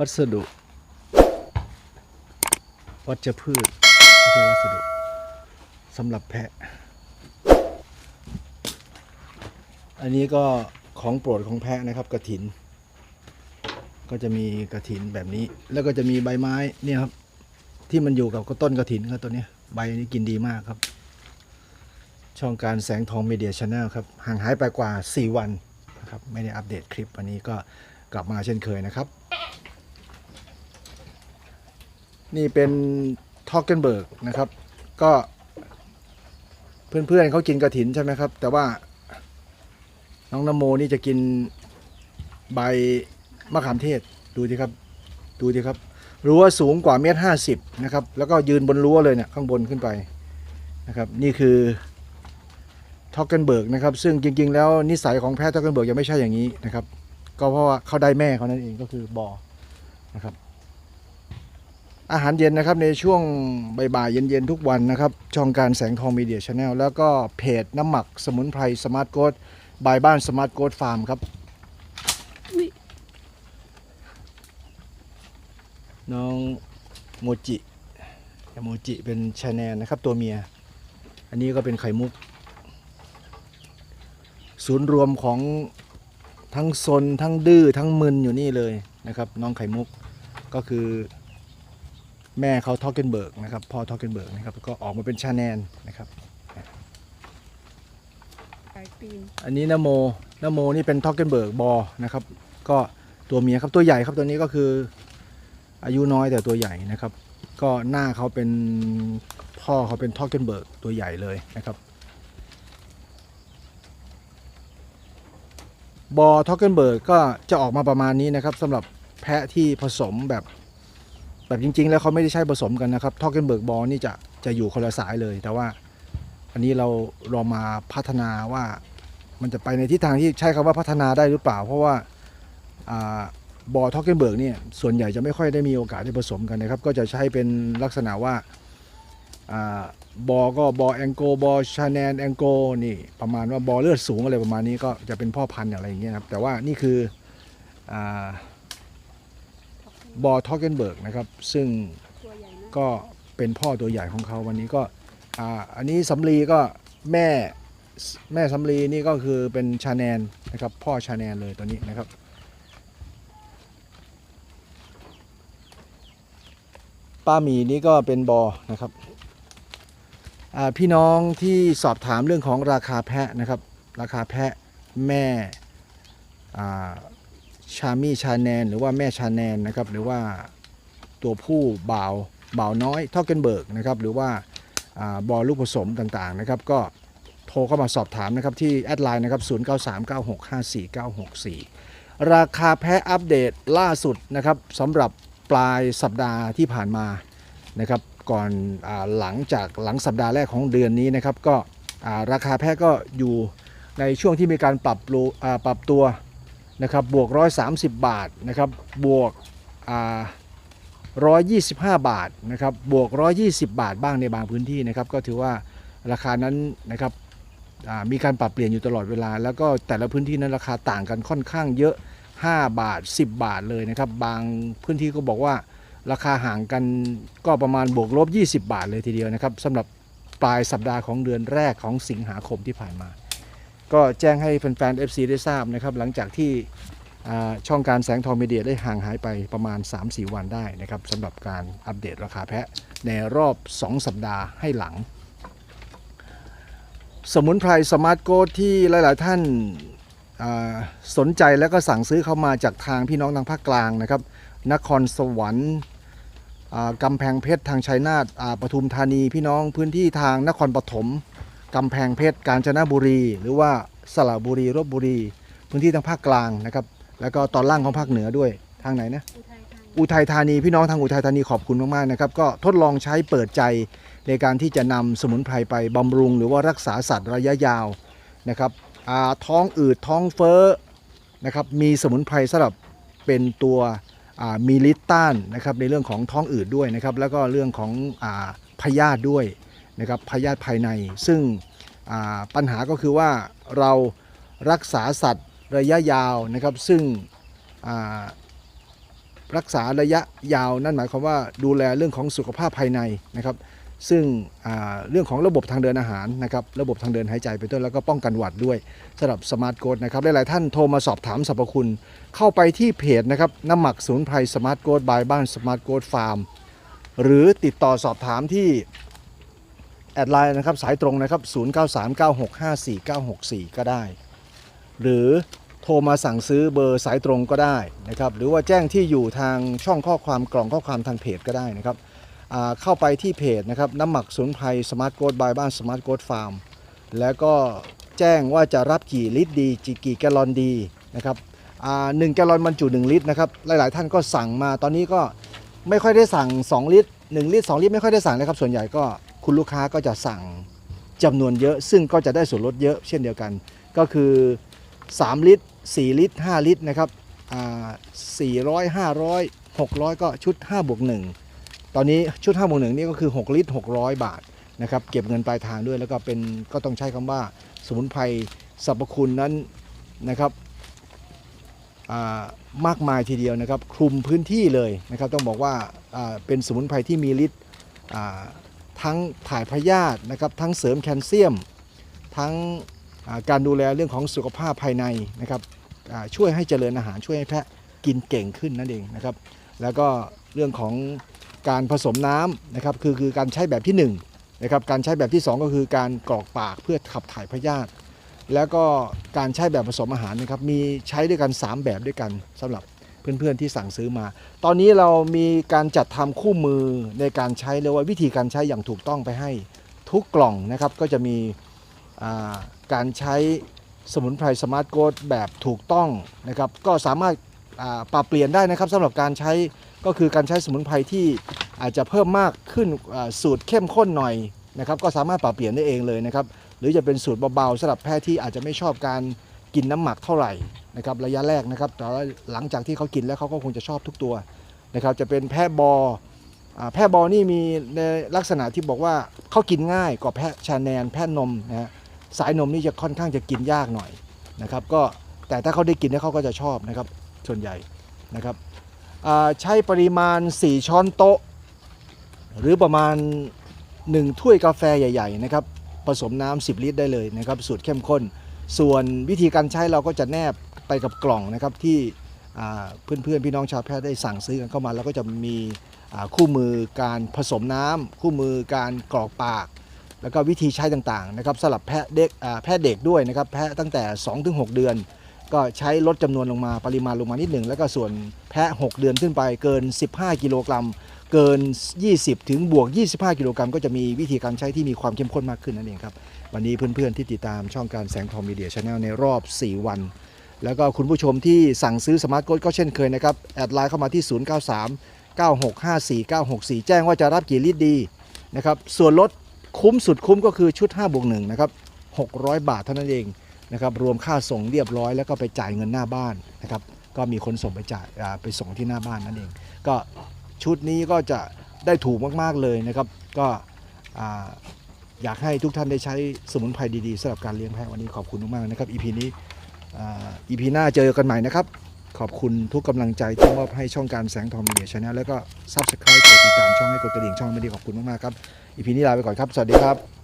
วัสดุ วัชพืชไม่ใช่วัสดุสำหรับแพะ อันนี้ก็ของโปรดของแพะนะครับกระถิน ก็จะมีกระถินแบบนี้ แล้วก็จะมีใบไม้เนี่ยครับ ที่มันอยู่กับต้นกระถินครับตัวนี้ใบนี้กินดีมากครับ ช่องการแสงทองมีเดียชาแนลครับ ห่างหายไปกว่า 4 วันนะครับ ไม่ได้อัปเดตคลิปวันนี้ก็กลับมาเช่นเคยนะครับ นี่เป็นทอกเกนเบิร์กนะครับ ก็ เพื่อนๆเขากินกระถินใช่ไหมครับ แต่ว่าน้องนโมนี่จะกินใบมะขามเทศดูสิครับ ดูสิครับรั้วสูงกว่าเมตรห้าสิบนะครับ แล้วก็ยืนบนรั้วเลยเนี่ยข้างบนขึ้นไปนะครับ นี่คือทอกเกนเบิร์กนะครับ ซึ่งจริง ๆ แล้วนิสัยของแพทย์ทอกเกนเบิร์กยังไม่ใช่อย่างนี้นะครับ ก็เพราะว่าเขาได้แม่เขานั่นเองก็คือบอนะครับ อาหารเย็นนะครับในช่วงบ่ายๆเย็นๆทุกวันนะครับ ช่องการแสงทองมีเดียชาแนลแล้วก็เพจน้ำหมักสมุนไพรสมาร์ทโกดบายบ้านสมาร์ทโกดฟาร์มครับอุ๊ยน้องโมจิโมจิเป็นชาแนลนะครับตัวเมีย อันนี้ก็เป็นไข่มุก ศูนย์รวมของทั้งซนทั้งดื้อทั้งมึนอยู่นี่เลยนะครับ น้องไข่มุกก็คือ แม่เขาทอกเกนเบิร์กนะครับพ่อทอกเกนเบิร์กนะครับก็ออกมาเป็นชาแนลนะครับสายตีนอันนี้นโมนโมนี่เป็นทอกเกนเบิร์กบอนะครับ ก็ตัวเมียครับตัวใหญ่ครับตัวนี้ก็คือ อายุน้อยแต่ตัวใหญ่นะครับ ก็หน้าเขาเป็นพ่อเขาเป็นทอกเกนเบิร์กตัวใหญ่เลยนะครับบอทอกเกนเบิร์กก็จะออกมาประมาณนี้นะครับสำหรับแพะที่ผสมแบบ แบบจริง ๆ แล้วเขาไม่ได้ใช้ผสมกันนะครับทอกเกนเบิร์กบอนี่จะจะอยู่คนละสายเลย แต่ว่าอันนี้เราลองมาพัฒนาว่ามันจะไปในทิศทางที่ใช้คำว่าพัฒนาได้หรือเปล่า เพราะว่าบอทอกเกนเบิร์กเนี่ยส่วนใหญ่จะไม่ค่อยได้มีโอกาสได้ผสมกันนะครับ ก็จะใช้เป็นลักษณะว่าบอก็บอแองโกบอชาแนนแองโกนี่ประมาณว่าบอเลือดสูงอะไรประมาณนี้ก็จะเป็นพ่อพันธุ์อะไรอย่างเงี้ยครับแต่ว่านี่คืออ บอทอกเกนเบิร์กนะครับ ซึ่งก็เป็นพ่อตัวใหญ่ของเขาวันนี้ก็อ่าอันนี้สำลีก็แม่แม่สำลีนี่ก็คือเป็นชาแนนนะครับ พ่อชาแนนเลยตัวนี้นะครับ ป้าหมีนี่ก็เป็นบอนะครับพี่น้องที่สอบถามเรื่องของราคาแพะนะครับ ราคาแพะแม่อ่า ชามี่ชาแนน หรือว่าแม่ชาแนนนะครับหรือว่าตัวผู้บ่าวบ่าวน้อยทอกเกนเบิร์กนะครับหรือว่าบอลลูกผสมต่างๆนะครับก็โทรเข้ามาสอบถามนะครับที่แอดไลน์นะครับ 0939654964 ราคาแพ้อัปเดตล่าสุดนะครับสำหรับปลายสัปดาห์ที่ผ่านมานะครับก่อนอหลังจากหลังสัปดาห์แรกของเดือนนี้นะครับก็ราคาแพ้ก็อยู่ในช่วงที่มีการปรับปรับตัว นะครับบวก 130 บาทนะครับบวกอ่า125 บาทนะครับบวก 120 บาทบ้างในบางพื้นที่นะครับก็ถือว่าราคานั้นนะครับมีการปรับเปลี่ยนอยู่ตลอดเวลา แล้วก็แต่ละพื้นที่นั้นราคาต่างกันค่อนข้างเยอะ 5 บาท 10 บาทเลยนะครับบางพื้นที่ก็บอกว่าราคาห่างกันก็ประมาณบวกลบ 20 บาทเลยทีเดียวนะครับสำหรับปลายสัปดาห์ของเดือนแรกของสิงหาคมที่ผ่านมา ก็แจ้งให้แฟนๆ FC ได้ทราบนะครับ หลังจากที่ช่องการแสงทองมีเดียได้ห่างหายไปประมาณ 3-4 วันได้นะครับสำหรับการอัปเดตราคาแพะในรอบ 2 สัปดาห์ให้หลัง สมุนไพรสมาร์ทโกดที่หลาย ๆ ท่านสนใจแล้วก็สั่งซื้อเข้ามาจากทางพี่น้องทางภาคกลางนะครับ นครสวรรค์กำแพงเพชรทางชัยนาทปทุมธานีพี่น้องพื้นที่ทางนครปฐม กำแพงเพชรกาญจนบุรี หรือว่าสระบุรีลบบุรี พื้นที่ทางภาคกลางนะครับ แล้วก็ตอนล่างของภาคเหนือด้วยทางไหนนะอุทัยธานีอุทัยธานีพี่น้องทางอุทัยธานีขอบคุณมากๆนะครับก็ทดลองใช้เปิดใจในการที่จะนำสมุนไพรไปบำรุง หรือว่ารักษาสัตว์ระยะยาวนะครับอ่าท้องอืดท้องเฟ้อนะครับมีสมุนไพรสำหรับเป็นตัวอ่ามีฤทธิ์ต้านนะครับในเรื่องของท้องอืดด้วยนะครับแล้วก็เรื่องของอาพยาธิด้วย นะครับพยาธิภายใน ซึ่งปัญหาก็คือว่าเรารักษาสัตว์ระยะยาวนะครับซึ่งรักษาระยะยาวนั่นหมายความว่าดูแลเรื่องของสุขภาพภายในนะครับซึ่งเรื่องของระบบทางเดินอาหารนะครับระบบทางเดินหายใจไปต้นแล้วก็ป้องกันหวัดด้วยสำหรับสมาร์ทโกดนะครับหลายๆท่านโทรมาสอบถามสรรพคุณ เข้าไปที่เพจนะครับน้ำหมักสมุนไพรสมาร์ทโกดบายบ้านสมาร์ทโกดฟาร์มหรือติดต่อสอบถามที่ แอดไลน์นะครับสายตรงนะครับ 0939654964 ก็ได้ หรือโทรมาสั่งซื้อเบอร์สายตรงก็ได้นะครับ หรือว่าแจ้งที่อยู่ทางช่องข้อความกล่องข้อความทางเพจก็ได้นะครับเข้าไปที่เพจนะครับน้ำหมักสมุนไพรสมาร์ทโกดบายบ้านสมาร์ทโกดฟาร์มแล้วก็แจ้งว่าจะรับกี่ลิตรดีกี่แกลลอนดีนะครับหนึ่งแกลลอนบรรจุ 1 ลิตรนะครับหลาย ๆ ท่านก็สั่งมาตอนนี้ก็ไม่ค่อยได้สั่ง 2 ลิตร 1 ลิตร 2 ลิตรไม่ค่อยได้สั่งนะครับส่วนใหญ่ก็ คุณลูกค้าก็จะสั่งจำนวนเยอะ ซึ่งก็จะได้ส่วนลดเยอะเช่นเดียวกัน ก็คือ 3 ลิตร 4 ลิตร 5 ลิตรนะครับสี่ร้อ่า400 500 600ก็ชุด5บวก1ตอนนี้ชุด5บวก1นี่ก็คือ 6 ลิตร 600 บาทนะครับเก็บเงินปลายทางด้วยแล้วก็เป็นก็ต้องใช้คำว่าสมุนไพรสรรพคุณนั้นนะครับอ่ามากมายทีเดียวนะครับ คลุมพื้นที่เลยนะครับ ต้องบอกว่าอ่าเป็นสมุนไพรที่มีฤทธิ์อ่า ทั้งถ่ายพยาธินะครับทั้งเสริมแคลเซียม ทั้งการดูแลเรื่องของสุขภาพภายในนะครับช่วยให้เจริญอาหารช่วยให้แพะกินเก่งขึ้นนั่นเองนะครับ แล้วก็เรื่องของการผสมน้ำนะครับคือคือการใช้แบบที่1นะครับการใช้แบบที่ 2 ก็คือการกรอกปากเพื่อขับถ่ายพยาธิแล้วก็การใช้แบบผสมอาหารนะครับมีใช้ด้วยกัน 3 แบบด้วยกันสำหรับ เพื่อนๆที่สั่งซื้อมา ตอนนี้เรามีการจัดทำคู่มือในการใช้เรียกว่าวิธีการใช้อย่างถูกต้องไปให้ทุกกล่องนะครับ ก็จะมีาการใช้สมุนไพรสมาร์ทโกดแบบถูกต้องนะครับ ก็สามารถาปรับเปลี่ยนได้นะครับสำหรับการใช้ก็คือการใช้สมุนไพรที่อาจจะเพิ่มมากขึ้นสูตรเข้มข้นหน่อยนะครับ ก็สามารถปรับเปลี่ยนได้เองเลยนะครับ หรือจะเป็นสูตรเบาๆสำหรับแพทย์ที่อาจจะไม่ชอบการ กินน้ำหมักเท่าไหร่นะครับระยะแรกนะครับแต่ว่าหลังจากที่เขากินแล้วเขาก็คงจะชอบทุกตัวนะครับจะเป็นแพะบอแพะบอนี่มีในลักษณะที่บอกว่าเขากินง่ายกว่าแพะชาแนนแพะนมนะฮะสายนมนี่จะค่อนข้างจะกินยากหน่อยนะครับก็แต่ถ้าเขาได้กินแล้วเขาก็จะชอบนะครับส่วนใหญ่นะครับใช้ปริมาณ 4 ช้อนโต๊ะ หรือประมาณ 1 ถ้วยกาแฟใหญ่ ๆ นะครับ ผสมน้ำ10 ลิตรได้เลยนะครับ สูตรเข้มข้น ส่วนวิธีการใช้เราก็จะแนบไปกับกล่องนะครับที่อ่าเพื่อนพี่น้องชาวแพทย์ได้สั่งซื้อกันเข้ามา แล้วก็จะมีคู่มือการผสมน้ำคู่มือการกรอกปาก แล้วก็วิธีใช้ต่างๆนะครับสำหรับแพะเด็กอ่าแพะเด็กด้วยนะครับแพะตั้งแต่ 2-6 เดือน ก็ใช้ลดจำนวนลงมาปริมาณลงมานิดหนึ่งแล้วก็ส่วนแพะ 6 เดือนขึ้นไปเกิน 15 กิโลกรัม เกิน 20 ถึงบวก 25 กิโลกรัมก็จะมีวิธีการใช้ที่มีความเข้มข้นมากขึ้นนั่นเองครับ วันนี้เพื่อนๆที่ติดตามช่องการแสงทองมีเดียชาแนลในรอบ 4 วัน แล้วก็คุณผู้ชมที่สั่งซื้อสมาร์ทโค้ดก็เช่นเคยนะครับ แอดไลน์เข้ามาที่ 093 9654 964 แจ้งว่าจะรับกี่ลิตรดีนะครับส่วนลดคุ้มสุดคุ้มก็คือชุด5บวก1นะครับ600 บาทเท่านั้นเองนะครับรวมค่าส่งเรียบร้อยแล้วก็ไปจ่ายเงินหน้าบ้านนะครับก็มีคนส่งไปจ่ายไปส่งที่หน้าบ้านนั่นเอง ก็ ชุดนี้ก็จะได้ถูกมากๆเลยนะครับ ก็อ่าอยากให้ทุกท่านได้ใช้สมุนไพรดีๆสำหรับการเลี้ยงแพะวันนี้ขอบคุณมากๆนะครับ EP นี้อ่า EP หน้าเจอกันใหม่นะครับ ขอบคุณทุกกำลังใจที่มอบให้ช่องการแสงทองมีเดียชาแนลแล้วก็ซับสไครต์กดติดตามช่องให้กดกระดิ่งช่องไม่ดีขอบคุณมากๆครับอีพีนี้ลาไปก่อนครับ สวัสดีครับ